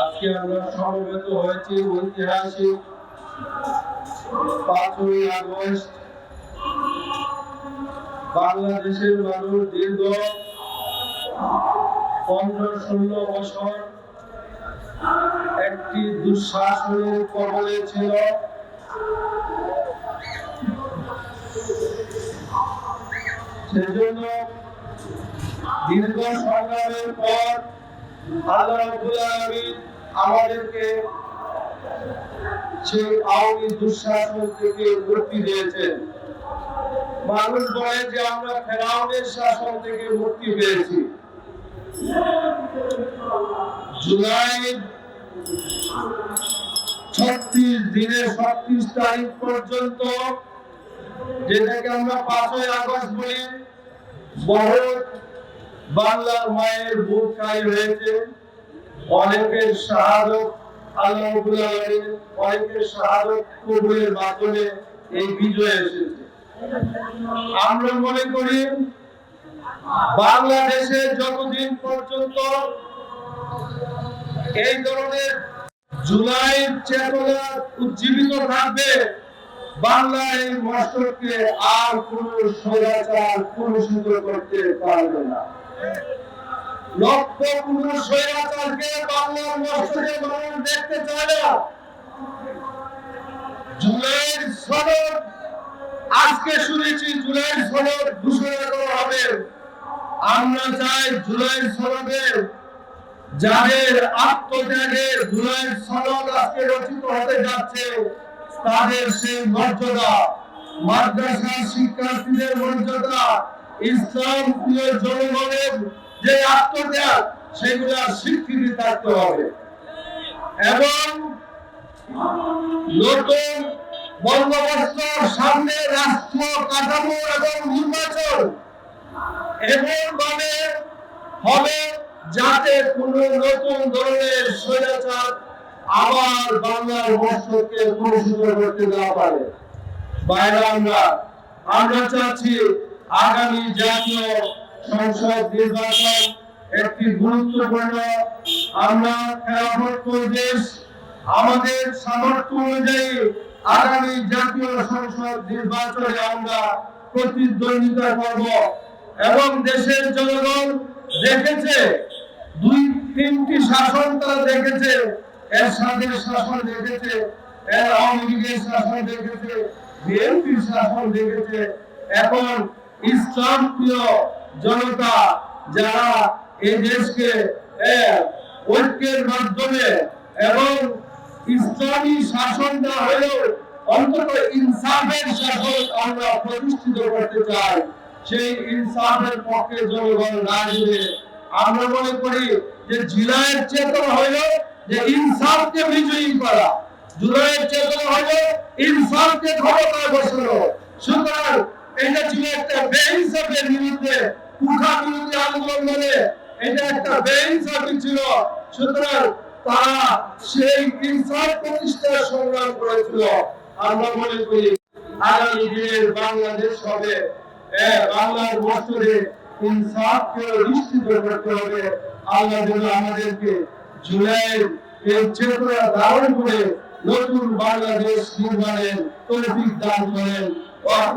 আজকে আমরা সমবেত হয়েছি ঐতিহাসিক পাঁচই আগস্ট। বাংলাদেশের মানুষ দীর্ঘ পনেরো ষোলো বছর একটি দুঃশাসনের কবলে ছিল। সেজন্য দীর্ঘ সংগ্রামের পর আল্লাহ রাব্বুল আলামিন আমাদেরকে সেই আওয়ামী দুঃশাসন থেকে মুক্তি দিয়েছেন। মানুষ বলে যে আমরা ফেরাউনের শাসন থেকে মুক্তি পেয়েছি। ছত্রিশ দিনে ছত্রিশ তারিখ পর্যন্ত যেটাকে আমরা পাঁচই আগস্ট বলি বহুত বাংলার মায়ের বুক খাই হয়েছে অনেকের শাহাদত আল্লাহ অনেকের শাহাদত কবুলের মাধ্যমে এই বিজয় এসেছে। আমরা মনে করি, বাংলাদেশে যতদিন পর্যন্ত এই ধরনের জুলাই চেতনা উজ্জীবিত থাকবে বাংলায় এই মস্তককে আর কোন স্বৈরাচার কলুষিত করতে পারবে না। লক্ষ কোন স্বৈরাচারকে বাংলার মস্তকে মানুষ দেখতে চায় না। জুলাইয়ের সনদ, আজকে শুনেছি জুলাইয়ের সনদ ঘোষণা করা হবে। আমরা চাই জুলাইয়ের সনদে যাদের আত্মত্যাগের জুলাইয়ের সনদ আজকে রচিত হতে যাচ্ছে, তাদের সেই মর্যাদা মাদ্রাসা শিক্ষার্থীদের মর্যাদা ইসলাম প্রিয় জনগণের যে আত্মত্যাগ, সেগুলা স্বীকৃতি থাকতে হবে। এবং নতুন বন্দোবস্ত সামনে রাষ্ট্র কাঠামো এবং নির্বাচন এমন ভাবে হবে যাতে কোন নতুন ধরনের স্বৈরাচার আবার বাংলার মস্তকে কলুষিত করতে না পারে। বাইরে আমরা আমরা চাচ্ছি আগামী জাতীয় সংসদ নির্বাচন একটি গুরুত্বপূর্ণ আমরা খেলাফত দেশ আমাদের সামর্থ্য অনুযায়ী আগামী জাতীয় সংসদ নির্বাচনে আমরা প্রতিদ্বন্দ্বিতা করব। এবং দেশের জনগণ দেখেছে, দুই, তিনটি শাসন তারা দেখেছে, এর সাথে শাসন দেখেছে, এর আওয়ামী লীগের শাসন দেখেছে, বিএনপির শাসন দেখেছে, এখন ইসলাম প্রিয় জনতা, যারা এই দেশকে ঐক্যের মাধ্যমে এবং ইসলামী শাসনটা হলেও অন্তত ইনসাফের শাসন আমরা প্রতিষ্ঠিত করতে চাই। সেই ইনসাফের পক্ষে জনগণ রায় দেবে। আমরা মনে করি যে জুলাইয়ের চেতনা হইল যে ইনসাফকে বিজয়ী করা। জুলাইয়ের চেতনা হইল ইনসাফকে ক্ষমতায় বসানো। সুতরাং এটা ছিল একটা বিরুদ্ধে আন্দোলন এটা একটা ছিল। সুতরাং তারা সেই ইনসাফ প্রতিষ্ঠার সংগ্রাম করেছিল। আমরা মনে করি আগামী দিনের বাংলাদেশ হবে। বাংলার বছরে ইনসাফকে নিশ্চিত করতে হবে। আল্লাহ যেন আমাদেরকে জুলাইয়ের এই চেতনা ধারণ করে নতুন বাংলাদেশ নির্মাণের তৌফিক দান করেন। Wa